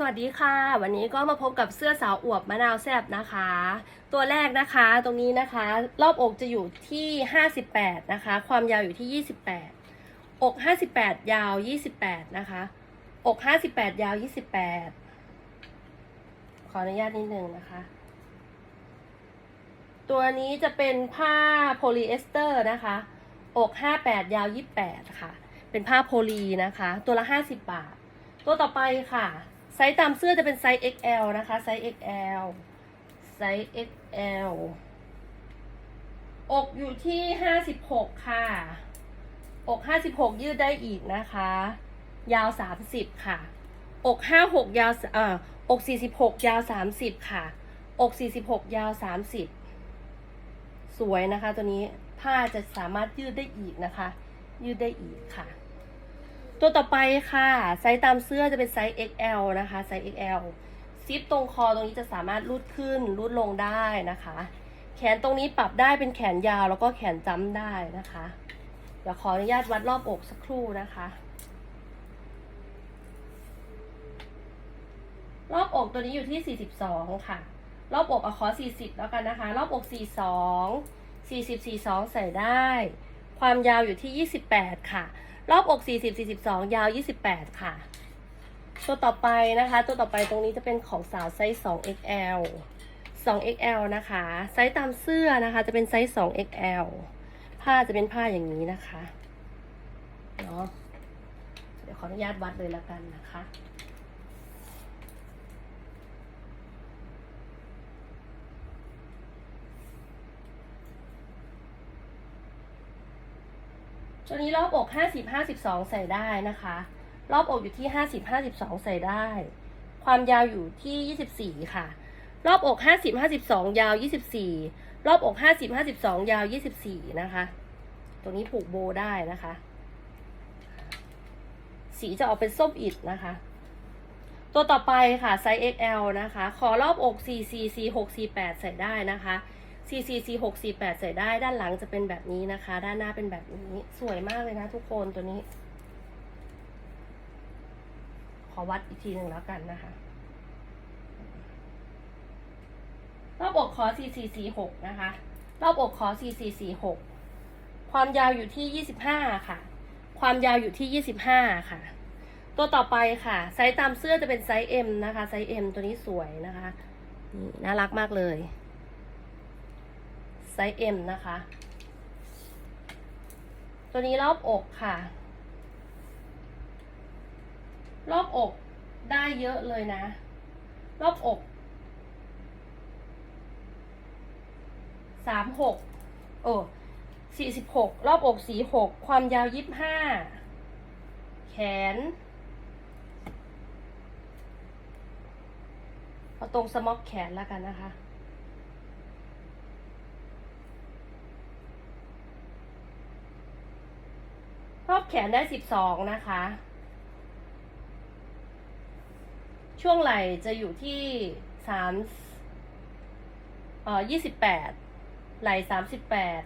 สวัสดีค่ะ วันนี้ก็มาพบกับเสื้อสาวอวบมะนาวแซบนะคะ ตัวแรกนะคะตรงนี้นะคะ รอบอกจะอยู่ที่ 58 นะคะ ความยาวอยู่ที่ 28 อก 58 ยาว 28 นะคะ อก 58 ยาว 28 ขออนุญาตนิดนึงนะคะ ตัวนี้จะเป็นผ้าโพลีเอสเตอร์นะคะ อก 58 ยาว 28 ค่ะ เป็นผ้าโพลีนะคะ ตัวละ 50 บาท ตัวต่อไปค่ะ ไซส์ตามเสื้อจะเป็นไซส์ XL นะคะ ไซส์ XL ไซส์ XL อกอยู่ที่56ค่ะ อก56ยืดได้อีกนะคะ ยาว30ค่ะ อก56ยาวเอ่ออก46ยาว30ค่ะ อก46ยาว30สวยนะคะตัวนี้ผ้าจะสามารถยืดได้อีกนะคะ ยืดได้อีกค่ะ ตัวต่อไปค่ะไซส์ตามเสื้อจะเป็นไซส์ XL นะคะไซส์ XL ซิปตรงคอตรงนี้จะสามารถรูดขึ้นรูดลงได้นะคะ แขนตรงนี้ปรับได้เป็นแขนยาวแล้วก็แขนจ้ำได้นะคะ เดี๋ยวขออนุญาตวัดรอบอกสักครู่นะคะ รอบอกตัวนี้อยู่ที่ 42 ค่ะ รอบอกเอาขอ 40 แล้วกันนะคะ รอบอก 42 40 42 ใส่ได้ ความยาวอยู่ที่ 28 ค่ะ รอบอก 40 42 ยาว 28 ค่ะ ตัวต่อไปนะคะ ตัวต่อไปตรงนี้จะเป็นของสาวไซส์ 2XL 2XL นะคะ ไซส์ตามเสื้อนะคะ จะเป็นไซส์ 2XL ผ้าจะเป็นผ้าอย่างนี้นะคะ เนาะ เดี๋ยวขออนุญาตวัดเลยแล้วกันนะคะ ตัวนี้รอบอก 50 52 ใส่ได้นะคะ รอบอกอยู่ที่ 50 52 ใส่ได้ ความยาวอยู่ที่ 24 ค่ะ รอบอก 50 52 ยาว 24 รอบอก 50 52 ยาว 24 นะคะ ตัวนี้ผูกโบได้นะคะ สีจะออกเป็นส้มอิดนะคะ ตัวต่อไปค่ะไซส์ XL นะคะ ขอรอบอก 4 4 4 6 4 8 ใส่ได้นะคะ 4 4 4 6 4 8 ใส่ได้ ด้านหลังจะเป็นแบบนี้นะคะ ด้านหน้าเป็นแบบนี้ สวยมากเลยนะทุกคนตัวนี้ ขอวัดอีกทีหนึ่งแล้วกันนะคะรอบอกขอ 4 4 4 6 นะคะ รอบอกขอ 4 4 4 6 ความยาวอยู่ที่ 25 ค่ะ ความยาวอยู่ที่ 25 ค่ะ ตัวต่อไปค่ะ ไซส์ตามเสื้อจะเป็นไซส์ M นะคะ ไซส์ M ตัวนี้สวยนะคะ นี่น่ารักมากเลย ซส์ M นะคะ ตัวนี้รอบอกค่ะ รอบอกได้เยอะเลยนะ รอบอกสามหกโอ้สี่สิบหกรอบอกสี่หกความยาวยี่สิบห้าแขนเอาตรงสม็อกแขนแล้วกันนะคะ รอบแขนได้สิบสองนะคะ ช่วงไหล่จะอยู่ที่สามเอ่อยี่สิบแปดไหล่สามสิบแปด